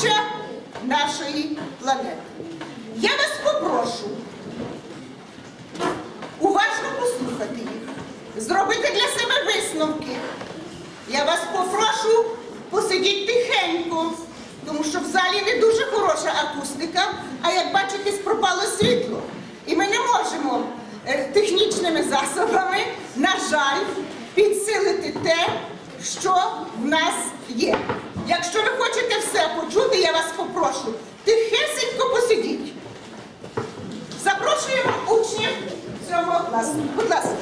обличчя нашої планети. Я вас попрошу уважно послухати їх, зробити для себе висновки. Я вас попрошу посидіть тихенько, тому що в залі не дуже хороша акустика, а як бачите, пропало світло. І ми не можемо е, технічними засобами, на жаль, підсилити те, що в нас є. Якщо ви хочете все почути, я вас попрошу, тихесенько посидіть. Запрошуємо учнів цього класу. Будь ласка.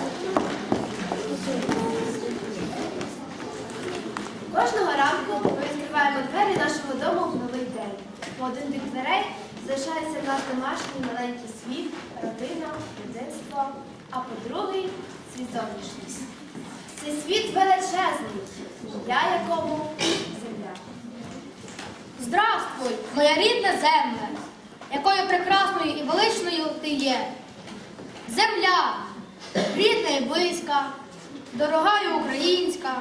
Кожного ранку ми відкриваємо двері нашого дому в новий день. По один бік дверей залишається наш домашній маленький світ, родина, дитинство, а по другий світ зовнішній. Цей світ величезний, я якому. Здравствуй, моя рідна земля, якою прекрасною і величною ти є. Земля, рідна і близька, дорога і українська,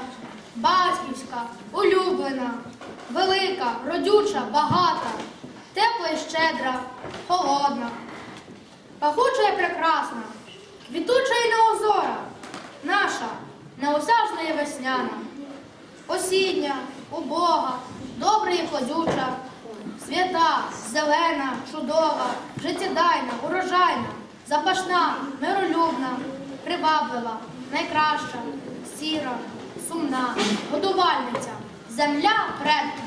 батьківська, улюблена, велика, родюча, багата, тепла і щедра, холодна, пахуча і прекрасна, квітуча і неозора, наша, неосяжна і весняна осіння, убога, добра і плодюча, свята, зелена, чудова, життєдайна, урожайна, запашна, миролюбна, приваблива, найкраща, сіра, сумна, годувальниця, земля предків.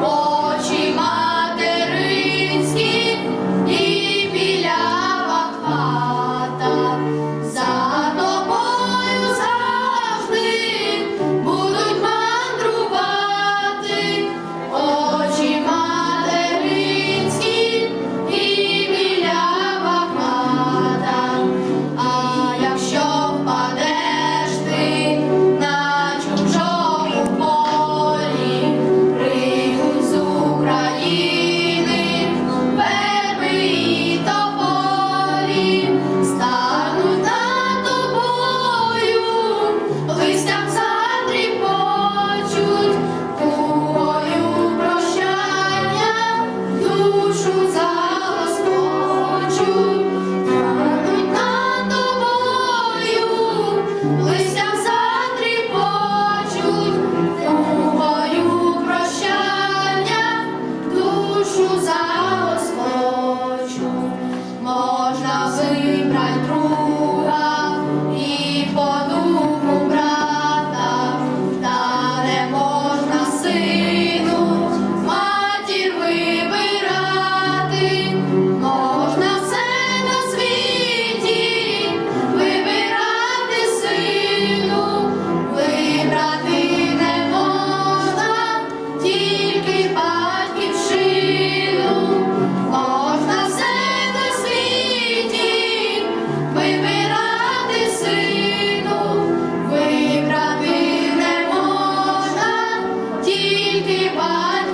와.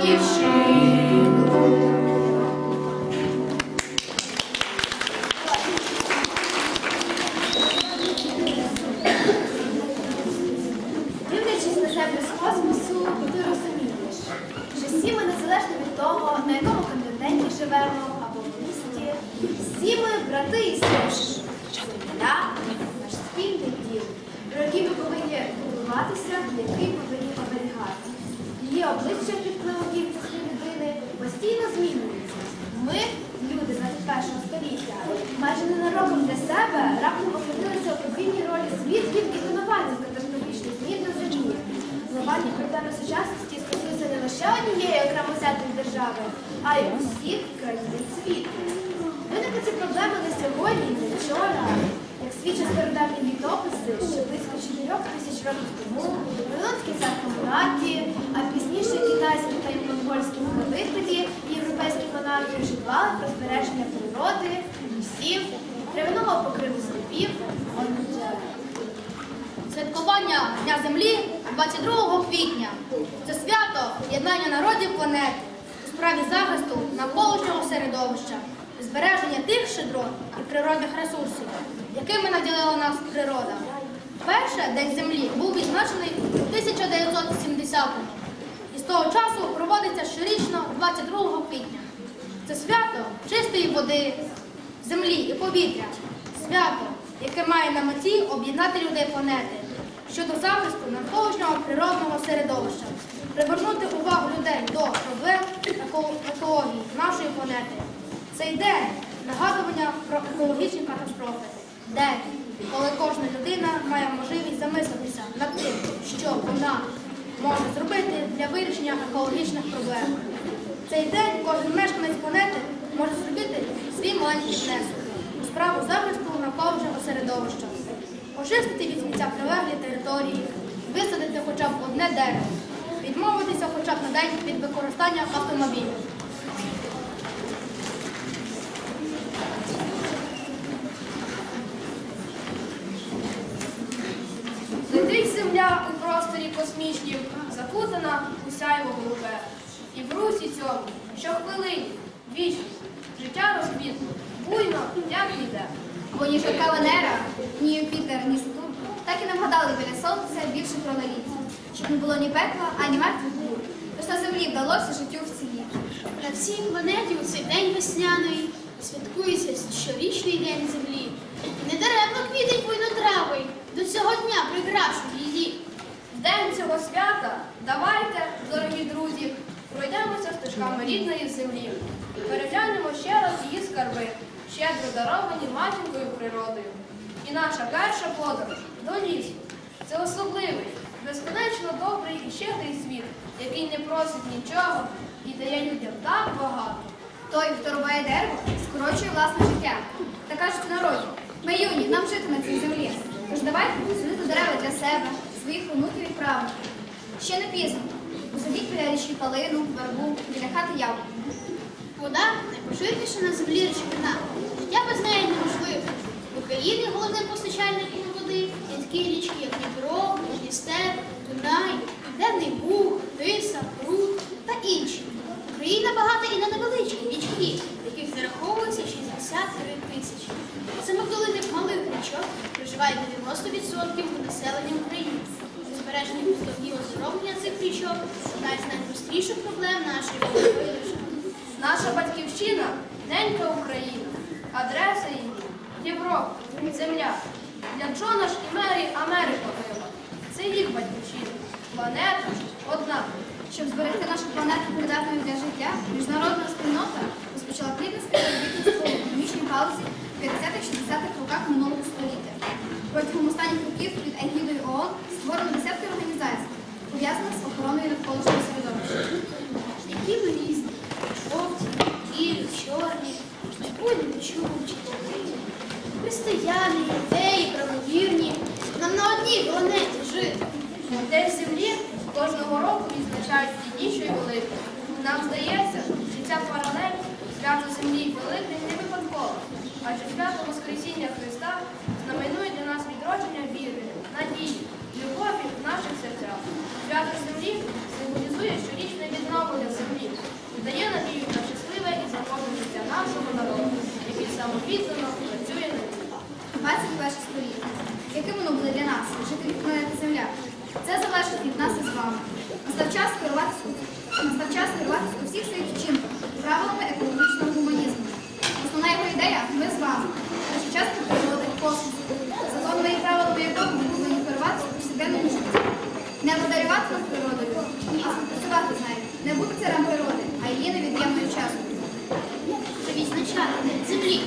Дивлячись на землю з космосу, ти розумієш, що всі ми незалежно від того, на якому континенті живемо або в місті, всі ми брати і. Земля наш спільний дім, про який ми повинні будуватися, який оберігати. Її обличчя під впливом людини постійно змінюється. Ми, люди 21 століття, майже ненароком для себе раптом опинилися у подвійній ролі свідків і винуватців катастрофічних змін на землі. Глобальні проблеми сучасності стосуються не лише однієї окремо взятої держави, а й усіх країн світу. Виникли ці літописи, що близько 4 тисяч років тому Вавилонський цар Хамурапі, а пізніше китайські та монгольські правителі і європейські монархи вже дбали про збереження природи, лісів, травяного покриву степів. Святкування Дня Землі 22 квітня. Це свято єднання народів планети у справі захисту навколишнього середовища, збереження тих щедрот і природних ресурсів, якими наділила нас природа. Перше День Землі був відзначений у 1970-му і з того часу проводиться щорічно 22 квітня. Це свято чистої води, землі і повітря. Свято, яке має на меті об'єднати людей планети щодо захисту навколишнього природного середовища, привернути увагу людей до проблем екології нашої планети. Цей день нагадування про екологічні катастрофи. День, коли кожна людина має можливість замислитися над тим, що вона може зробити для вирішення екологічних проблем. Цей день кожен мешканець планети може зробити свій маленький внесок у справу захисту навколишнього середовища, очистити від сміття прилеглі території, висадити хоча б одне дерево, відмовитися хоча б на день від використання автомобілів. Земля у просторі космічнім, закутана у сяйво голубе. І в русі цьому, що хвилині, вічність, життя розквітло, буйно, як іде. Бо ні жирка Венера, ні Юпітер, ні Сатурн так і не вгадали біля сонця більше про леліт, щоб не було ні пекла, ані мертвих бур. Тож на землі вдалося життю вціліти. На всій планеті у цей день весняний святкується щорічний день землі. І не даремно квітень буйно трави, до цього дня прикрашують її. В день цього свята давайте, дорогі друзі, пройдемося стежками рідної землі. Переглянемо ще раз її скарби, щедро даровані матінкою природою. І наша перша подорож до лісу. Це особливий, безконечно добрий і щедрий світ, який не просить нічого і дає людям так багато. Той, хто рубає дерево, скорочує власне життя. Та кажуть народі, ми юні, нам жити на цій землі. Тож давайте садити дерева для себе, своїх онуків і правнуків. Ще не пізно. Посадіть біля річки калину, вербу, біля хати явку. Вода найпоширеніша на землі речовина. Життя без неї неможливе. В Україні головним постачальником води є такі річки, як Дніпро, Дністер, Дунай, Південний Буг, Тиса, Прут та інші. Україна багата і на невеличкі річки, яких зараховується проживає 90% населення України. Збереження і оздоровлення цих річок одна із найпростіших проблем нашої великої держави. Наша батьківщина ненька Україна, адреса її Європа, земля. Для Джона ж і Мері Америка мила. Це їх батьківщина. Планета одна. Щоб зберегти нашу планету придатною для життя, міжнародна спільнота розпочала плідне співробітництво в економічній галузі в 50-60-х роках минулого століття. Протягом останніх років під егідою ООН створено десятки організацій, пов'язаних з охороною навколишнього середовища. Які ми різні, жовті, білі, чорні, майбутні чувачі, християни, ідеї, правовірні. Нам на одній планеті жити. День землі кожного року відзначають і дні, великі. Нам здається, що ця паралель свято землі і Великдень не випадкова, адже свято Воскресіння Христа землі.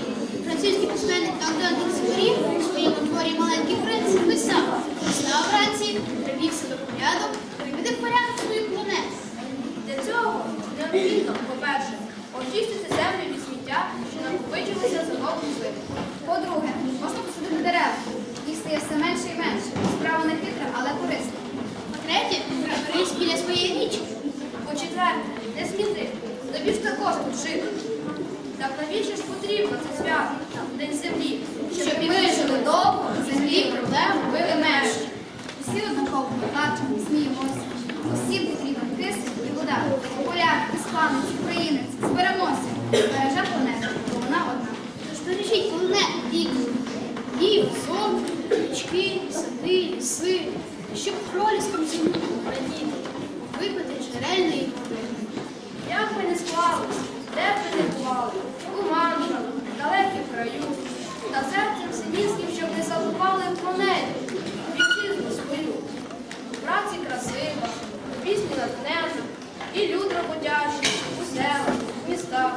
Французький письменник Антон Дексмарі у своєму творі Маленький принц писав, став вранці, привів себе в порядок, приведе в порядок свою планету. Для цього необхідно, по-перше, очистити землю від сміття, що накопичилося за зливу. По-друге, можна посадити дерева. Їх стає все менше і менше. Справа не хитра, але корисна. По-третє, приберись біля своєї річки. По-четверте, не сміти. Тобі ж також тут жити. Так навіщо ж потрібно це свято, День землі? Щоб ми жили довго, землі проблем били межі. Усі однаково плачемо, сміємося. Усім потрібен кисень і вода. Поляк, іспанець, українець, зберемося. Бережемо планету, бо вона одна. Тож бережіть планету віку. Її озон, річки, сади, ліси, щоб кролі заховали про неї, вітчизну свою. Праці красива, пісні над небом, і люд роботяжі, у селах, в містах.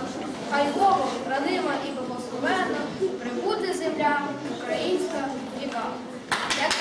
Хай Богом хранима і благословена прибуде земля українська віка. Як